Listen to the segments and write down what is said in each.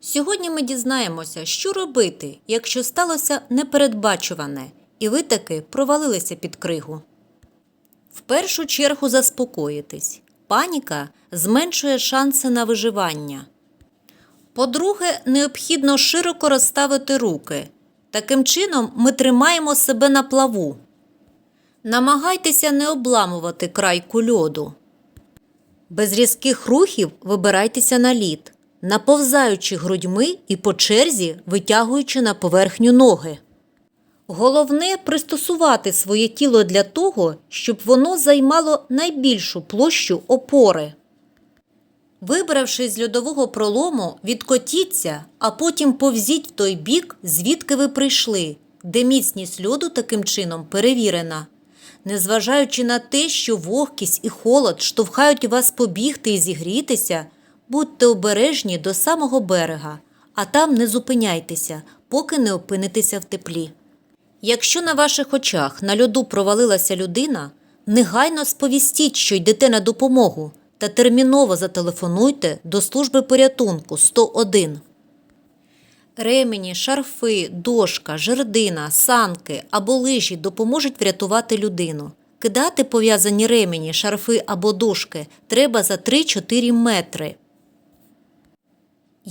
Сьогодні ми дізнаємося, що робити, якщо сталося непередбачуване, і ви таки провалилися під кригу. В першу чергу заспокоїтесь. Паніка зменшує шанси на виживання. По-друге, необхідно широко розставити руки. Таким чином ми тримаємо себе на плаву. Намагайтеся не обламувати крайку льоду. Без різких рухів вибирайтеся на лід, наповзаючи грудьми і по черзі витягуючи на поверхню ноги. Головне пристосувати своє тіло для того, щоб воно займало найбільшу площу опори. Вибравшись з льодового пролому, відкотіться, а потім повзіть в той бік, звідки ви прийшли, де міцність льоду таким чином перевірена. Незважаючи на те, що вогкість і холод штовхають вас побігти і зігрітися, будьте обережні до самого берега, а там не зупиняйтеся, поки не опинитеся в теплі. Якщо на ваших очах на льоду провалилася людина, негайно сповістіть, що йдете на допомогу, та терміново зателефонуйте до служби порятунку 101. Ремені, шарфи, дошка, жердина, санки або лижі допоможуть врятувати людину. Кидати пов'язані ремені, шарфи або дошки треба за 3-4 метри.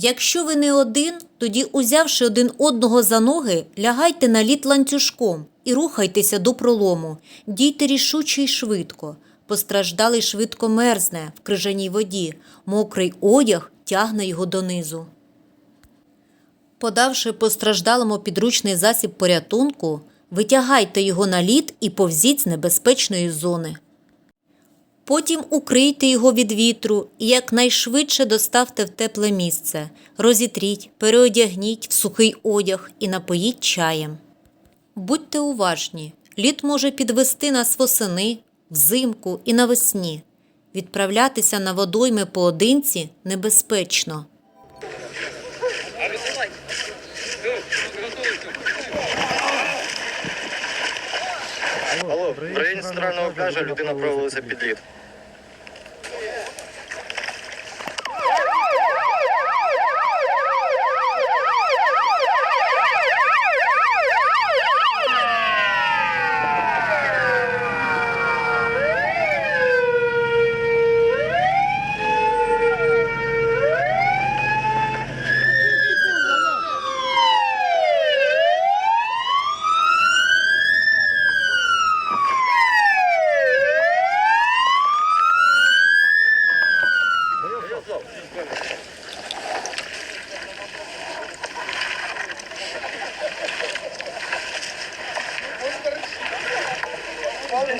Якщо ви не один, тоді, узявши один одного за ноги, лягайте на лід ланцюжком і рухайтеся до пролому. Дійте рішуче й швидко. Постраждалий швидко мерзне в крижаній воді, мокрий одяг тягне його донизу. Подавши постраждалому підручний засіб порятунку, витягайте його на лід і повзіть з небезпечної зони. Потім укрийте його від вітру і якнайшвидше доставте в тепле місце. Розітріть, переодягніть в сухий одяг і напоїть чаєм. Будьте уважні, лід може підвести нас восени, взимку і навесні. Відправлятися на водойми поодинці небезпечно. Алло, в районі центрального пляжа людина провалилася під лід.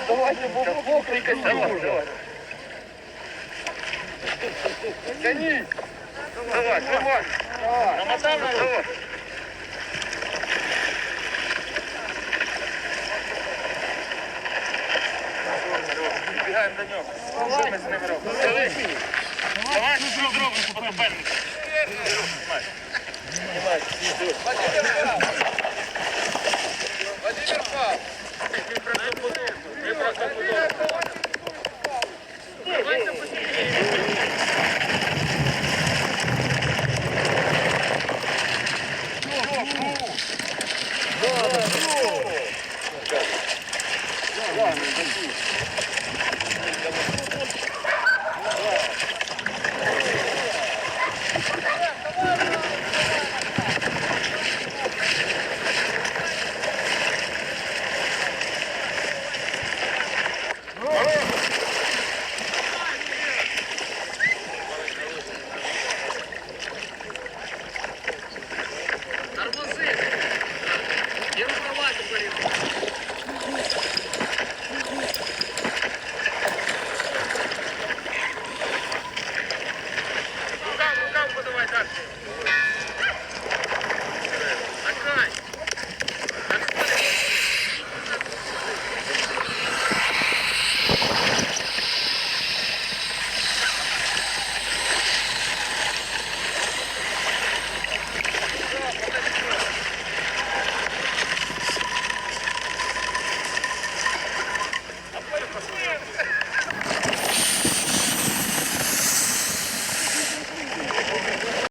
Давайте, мокрий Давай. Тянись. Давай, давай. Намотав на давай. Бігаємо до нього. Що ми з ним робимо? Давай, зробимо, потопельник. Знімай.